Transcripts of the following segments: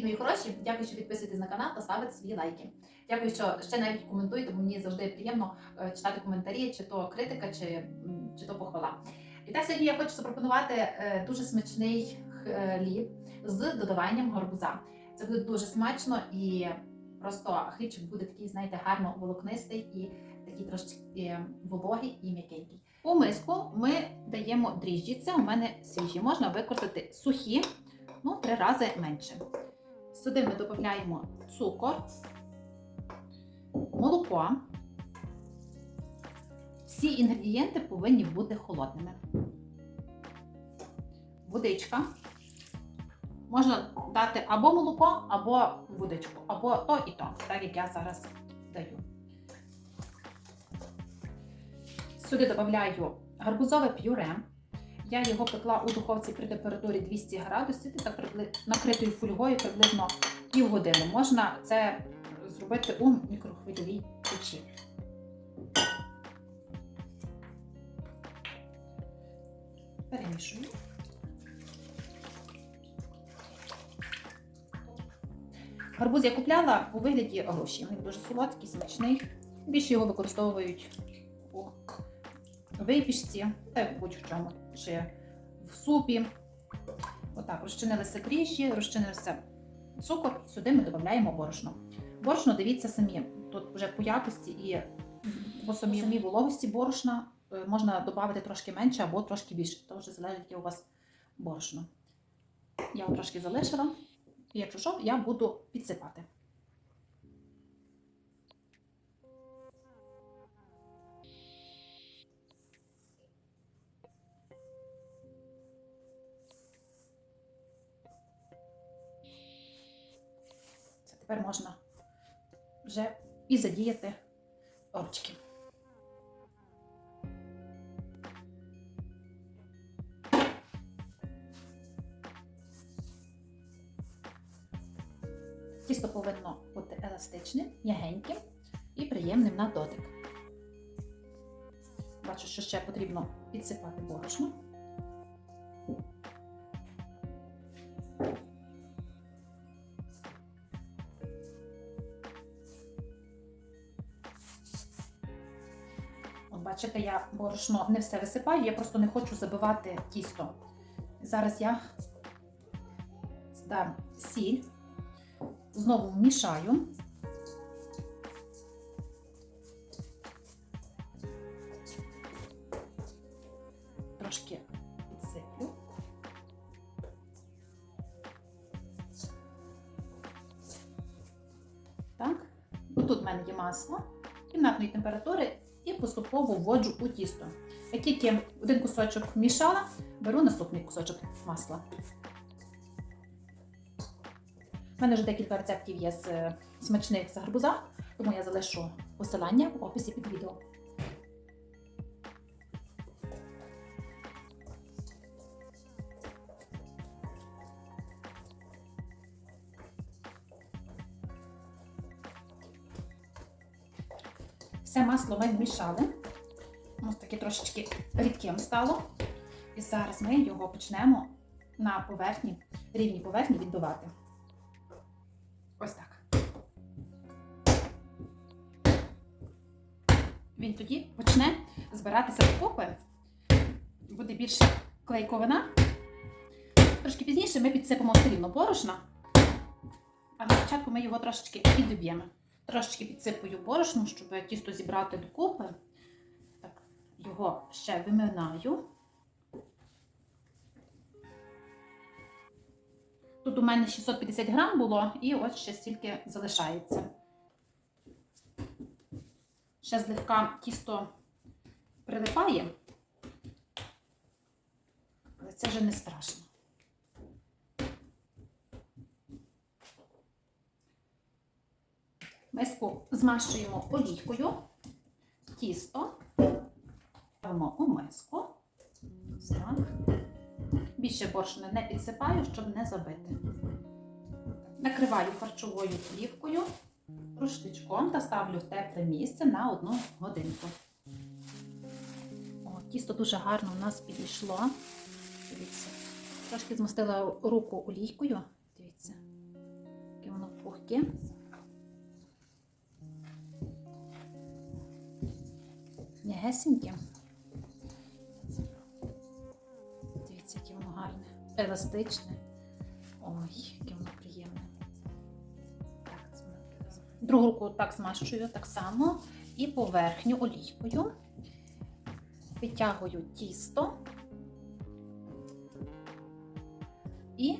Привіт, мої хороші! Дякую, що підписуєтесь на канал та ставите свої лайки. Дякую, що ще навіть коментуєте, бо мені завжди приємно е, читати коментарі, чи то критика, чи, чи то похвала. І так сьогодні я хочу запропонувати е, дуже смачний хліб з додаванням гарбуза. Це буде дуже смачно і просто хлібчик буде такий, знаєте, гарно волокнистий і такий трошки е, вологий і м'якенький. У миску ми даємо дріжджі. Це у мене свіжі. Можна використати сухі, ну, три рази менше. Сюди ми додаємо цукор, молоко. Всі інгредієнти повинні бути холодними. Водичка. Можна дати або молоко, або водичку, або то і то, так як я зараз даю. Сюди додаю гарбузове пюре. Я його пекла у духовці при температурі 200 градусів, прибли... накритою фольгою приблизно півгодини. Можна це зробити у мікрохвильовій печі. Перемішую. Гарбуз я купляла у вигляді гроші. Він дуже солодкий, смачний. Більше його використовують у випічці, та й будь-в чому. Чи в супі. Отак, розчинилися дріжджі, розчинився цукор, сюди ми додаємо борошно. Борошно, дивіться самі, тут вже по якості і по самій, самій вологості борошна е, можна додати трошки менше або трошки більше, то вже залежить, яке у вас борошно. Я от трошки залишила, і якщо що, я буду підсипати. Тепер можна вже і задіяти орчики. Тісто повинно бути еластичним, м'ягеньким і приємним на дотик. Бачу, що ще потрібно підсипати борошно. Бачите, я борошно не все висипаю, я просто не хочу забивати тісто. Зараз я дам сіль, знову вмішаю. Трошки підсиплю. Так, тут в мене є масло кімнатної температури і поступово вводжу у тісто. Як тільки один кусочок вмішала, беру наступний кусочок масла. У мене вже декілька рецептів є з е, смачних з гарбуза, тому я залишу посилання в описі під відео. Все масло ми вмішали. Ось таке трошечки рідким стало. І зараз ми його почнемо на поверхні, рівній поверхні відбивати. Ось так. Він тоді почне збиратися докупи. Буде більше клейковина. Трошки пізніше ми підсипемо все рівно борошна. А на початку ми його трошечки підіб'ємо. Трошечки підсипаю борошну, щоб тісто зібрати докупи. Так, його ще виминаю. Тут у мене 650 грам було, і ось ще стільки залишається. Ще злегка тісто прилипає, але це вже не страшно. Миску змащуємо олійкою, тісто ставимо у миску. Більше борошна не підсипаю, щоб не забити. Накриваю харчовою плівкою, рушничком та ставлю в тепле місце на одну годинку. О, тісто дуже гарно у нас підійшло. Дивіться. Трошки змастила руку олійкою. Дивіться. воно пухке. М'ягесеньке. Дивіться, яке воно гарне. Еластичне. Ой, яке воно приємне. Так, Другу руку так змащую так само. І поверхню олійкою. Витягую тісто. І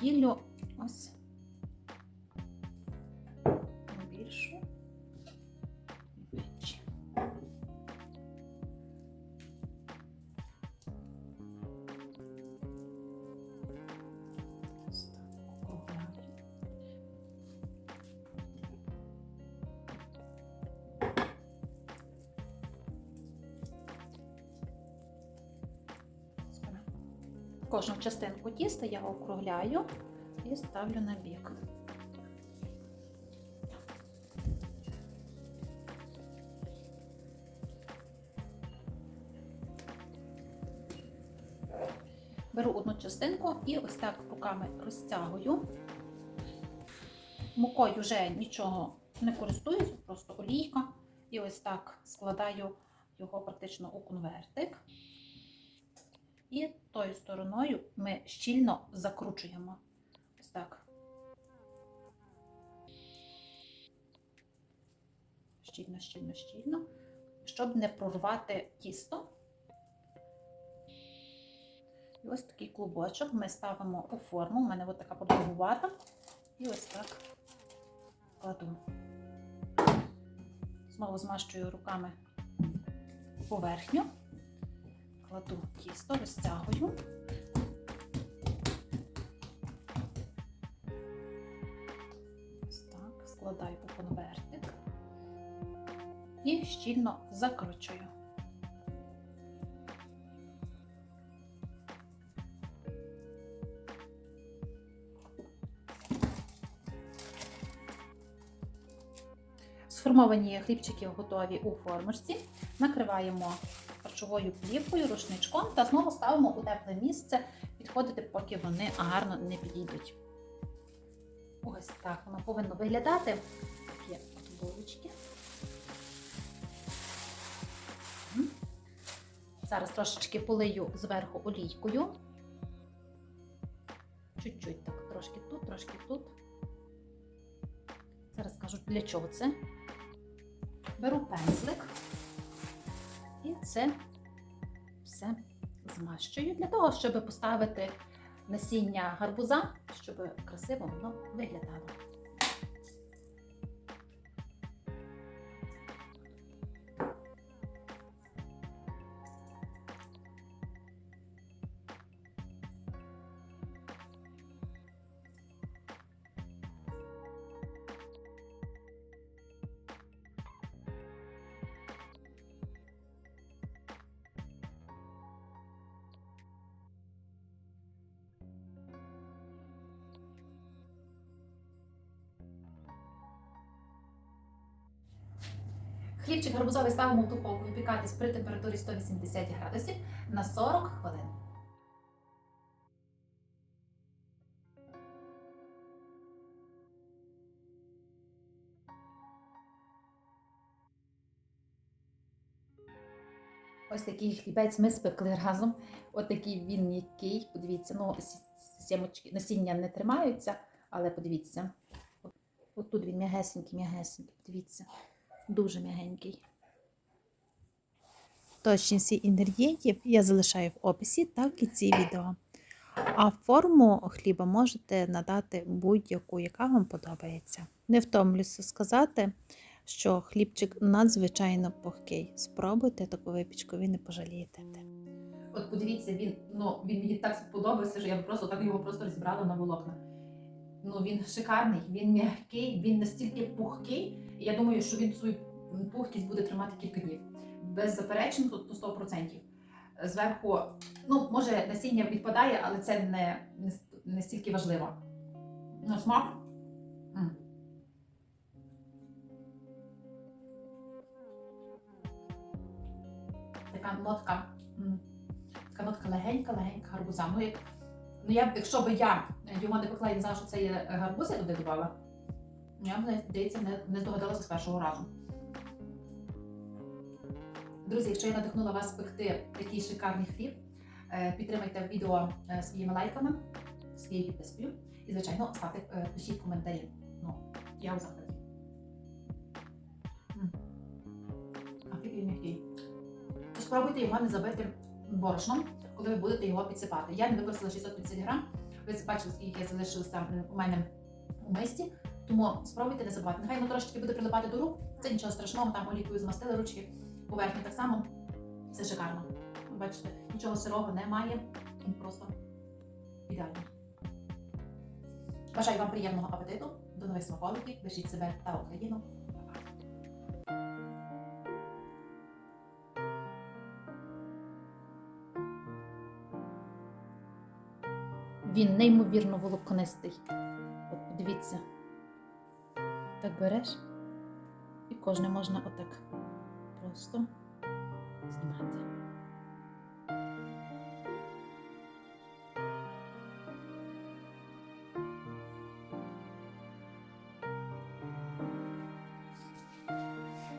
ділю ось Кожну частинку тіста я округляю і ставлю на бік. Беру одну частинку і ось так руками розтягую. Мукою вже нічого не користуюсь, просто олійка. І ось так складаю його практично у конвертик. І тою стороною ми щільно закручуємо. Ось так. Щільно, щільно, щільно, щоб не прорвати тісто. І ось такий клубочок ми ставимо у форму. У мене ось така подовгувата. І ось так кладу. Знову змащую руками поверхню кладу тісто, розтягую. Ось так, складаю у конвертик і щільно закручую. Сформовані хлібчики готові у формочці. Накриваємо харчовою плівкою, рушничком та знову ставимо у тепле місце, підходити, поки вони гарно не підійдуть. Ось так воно повинно виглядати. Такі от булочки. Зараз трошечки полию зверху олійкою. Чуть-чуть так, трошки тут, трошки тут. Зараз кажу, для чого це. Беру пензлик. І це змащую для того, щоб поставити насіння гарбуза, щоб красиво воно виглядало. Хлібчик гарбузовий ставимо в духовку випікатись при температурі 180 градусів на 40 хвилин. Ось такий хлібець ми спекли разом. Ось такий він м'який. Подивіться, ну сімочки, насіння не тримаються, але подивіться. От, от він м'ягесенький, м'ягесенький. Подивіться. Дуже м'ягенький. Точність інгредієнтів я залишаю в описі та в кінці відео. А форму хліба можете надати будь-яку, яка вам подобається. Не втомлюся сказати, що хлібчик надзвичайно пухкий. Спробуйте таку випічку, ви не пожалієте. От подивіться, він, ну, він мені так сподобався, що я просто так його просто розібрала на волокна. Ну, він шикарний, він м'який, він настільки пухкий. Я думаю, що він свою пухкість буде тримати кілька днів. Без заперечень, тут то 100%. Зверху, ну, може, насіння відпадає, але це не, не, не стільки важливо. Ну, смак. Така нотка. Така нотка легенька, легенька гарбуза. Ну, як, ну я, якщо б я його не пекла і не знала, що це є гарбуз, я туди додавала, Я, б, здається, не, не здогадалася з першого разу. Друзі, якщо я надихнула вас пекти такий шикарний хліб, е, підтримайте відео е, своїми лайками, своєю підпискою і, звичайно, ставте, е, пишіть коментарі. Ну, я у захваті. А хліб. Спробуйте його не забити борошном, коли ви будете його підсипати. Я не використала 650 грам. Ви бачили, скільки залишилося м, у мене у мисці. Тому спробуйте не забувати. Нехай воно трошечки буде прилипати до рук. Це нічого страшного, там олійкою змастили ручки, поверхні так само. Все шикарно. Бачите, нічого сирого немає. Він просто ідеально. Бажаю вам приємного апетиту, до нових смаколиків, бережіть себе та Україну. Він неймовірно волоконистий. От подивіться. Так береш, і кожне можна отак просто знімати.